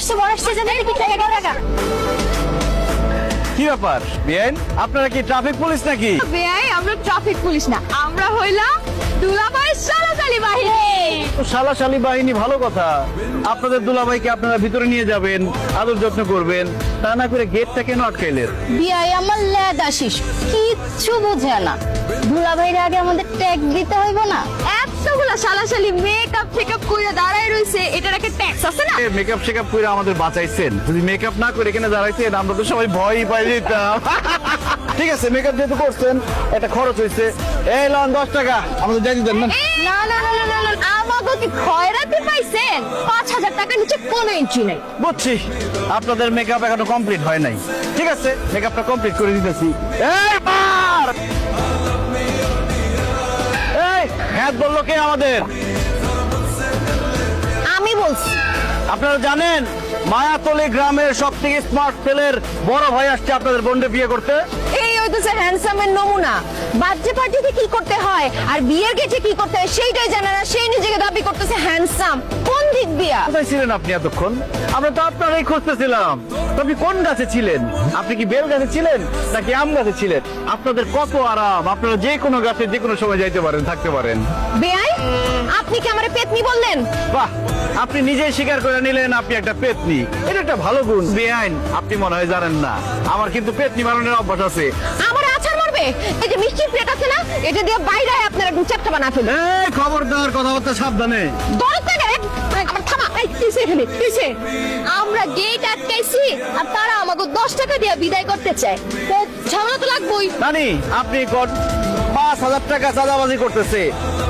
আসছে বড় আসছে জানেন কি টাকা টাকা কি ব্যাপার? বিআইন? আপনারা কি ট্রাফিক পুলিশ নাকি? বেআই আমরা ট্রাফিক পুলিশ না। আমরা হইলাম দুলাভাই সালাসালি বাহিনী। সালাশালি বাহিনী ভালো কথা। আপনাদের দুলাভাইকে আপনারা ভিতরে নিয়ে যাবেন আদর যত্ন করবেন তা না করে গেটটা কেন আটকাইলেন? বিয়াই আমার ল্যাদ আসিস কিচ্ছু বুঝে না। দুলাভাইয়ের আগে আমাদের ট্যাগ দিতে হইব না। এতগুলা সালাসালি মেকআপ টেকআপ করে দাঁড়ায় রইছে এটার একটা ট্যাক্স আছে না? মেকআপ শেকআপ করে আমাদের বাঁচাইছেন। যদি মেকআপ না করে এখানে দাঁড়াইছেন আমরা তো সবাই ভয়ই পাই যেতাম। ঠিক আছে মেকআপ যেহেতু করছেন একটা খরচ হয়েছে এই লন দশ টাকা। আমাদের যাই দেন না না না না না না আমাকে কি খয়রাতি পাইছেন? পাঁচ হাজার টাকা নিচে কোনো এন্ট্রি নেই। বুঝছি আপনাদের মেকআপ এখনও কমপ্লিট হয় নাই। ঠিক আছে মেকআপটা কমপ্লিট করে দিতেছি। এই মার হ্যাঁ বলল কে আমাদের? আমি বলছি। আপনারা জানেন মায়াতলি গ্রামের সব থেকে স্মার্ট ছেলের বড় ভাই আসছে আপনাদের বন্ডে বিয়ে করতে? এই হইতেছে হ্যান্ডসামের নমুনা। বার্থডে পার্টিতে কি করতে হয়? আর বিয়ের গেটে কি করতে হয়? সেইটাই জানে না সেই নিজেকে দাবি করতেছে হ্যান্ডসাম দিয়া কোথায় ছিলেন আপনি এতক্ষণ? আমরা তো আপনারাই খুঁজতেছিলাম। আপনি কোন গাছে ছিলেন? আপনি কি বেল গাছে ছিলেন? নাকি আম গাছে ছিলেন? আপনাদের কত আরাম। আপনারা যে কোনো গাছে যে কোনো সময় যাইতে পারেন থাকতে পারেন। বেআই আপনি কি আমারে পেতনি বললেন? বাহ! আপনি নিজেই স্বীকার করে নিলেন আপনি একটা পেতনি। এটা একটা ভালো গুণ। বেআইন আপনি মনে হয় জানেন না। আমার কিন্তু পেতনি বানানোর অভ্যাস আছে। আমার আছাড় মারবে? এই যে মিষ্টির প্লেট আছে না এটা দিয়ে বাইরে আপনারা দু চারটা বানা ফেলুন। এই খবরদার কথাবার্তা সাবধানে। দরকার এখানে। কিসে? আমরা গেট আটকাইছি আর তারা আমাকে দশ টাকা দিয়ে বিদায় করতে চায়। তো ঝামেলা তো লাগবেই। নানি আপনি কোন পাঁচ হাজার টাকা চাঁদাবাজি করতেছে।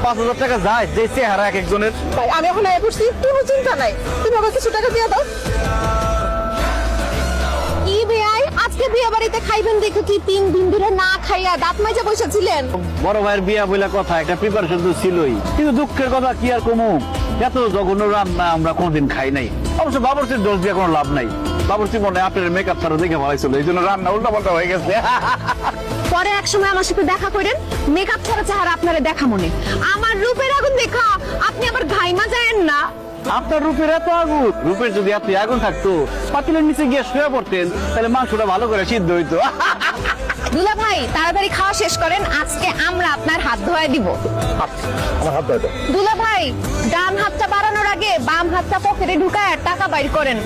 পাঁচ হাজার টাকা যায় যে চেহারা এক একজনের। ভাই আমি এখন আয় পড়ছি কোনো চিন্তা নাই। তুমি আমাকে কিছু টাকা দিয়ে দাও। কি বেআই আজকে বিয়ে বাড়িতে খাইবেন দেখো কি তিন দিন ধরে না খাইয়া দাঁত মাজা বসেছিলেন বড় ভাইয়ের বিয়া বলে কথা একটা প্রিপারেশন তো ছিলই। কিন্তু দুঃখের কথা কি আর কমু? এত জঘন্য রান্না আমরা কোনোদিন খাই নাই। অবশ্য বাবরচির দোষ দিয়ে কোনো লাভ নাই। বাবরচি মনে আপনার মেকআপ তারা দেখে ভালো ছিল এই জন্য রান্না উল্টা পাল্টা হয়ে গেছে। পরে এক সময় আমার সাথে দেখা করেন মেকআপ ছাড়া চেহারা আপনারে দেখা মনে। আমার রূপের আগুন দেখা আপনি আবার ঘাইমা যায়েন না। আপনার রূপের এত আগুন রূপের যদি এত আগুন থাকতো পাতিলের নিচে গিয়ে শুয়ে পড়তেন তাহলে মাংসটা ভালো করে সিদ্ধ হইতো। দুলা ভাই তাড়াতাড়ি খাওয়া শেষ করেন আজকে আমরা আপনার হাত ধোয়া দিব। আমার হাত ধোয়া দুলা ভাই ডান হাতটা বাড়ানোর আগে বাম হাতটা পকেটে ঢুকায় টাকা বাইর করেন।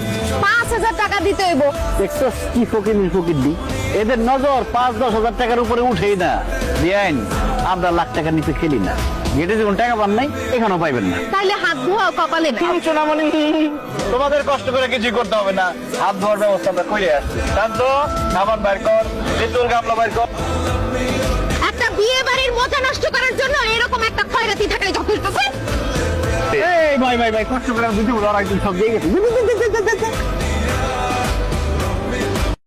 পাঁচ হাজার টাকা দিতে হইব। দেখছ কি ফকির ফকির দি? এদের নজর পাঁচ দশ হাজার টাকার উপরে উঠেই না। বিআইন আমরা লাখ টাকার নিচে খেলি না। গেটে যেমন টাকা পান নাই এখানেও পাইবেন না। তাইলে হাত ধোয়া কপালে। দাও। সোনামণি তোমাদের কষ্ট করে কিছু করতে হবে না। হাত ধোয়ার ব্যবস্থা আমরা করে আসছি। শান্ত সাবান বাইর কর বিদ্যুৎ গামলা বাইর কর। একটা বিয়ে বাড়ির মজা নষ্ট করার জন্য এরকম একটা খয়রাতি থাকলে যথেষ্ট এই ভাই ভাই ভাই কষ্ট করে দুটো ওরা একদিন সব দিয়ে গেছে।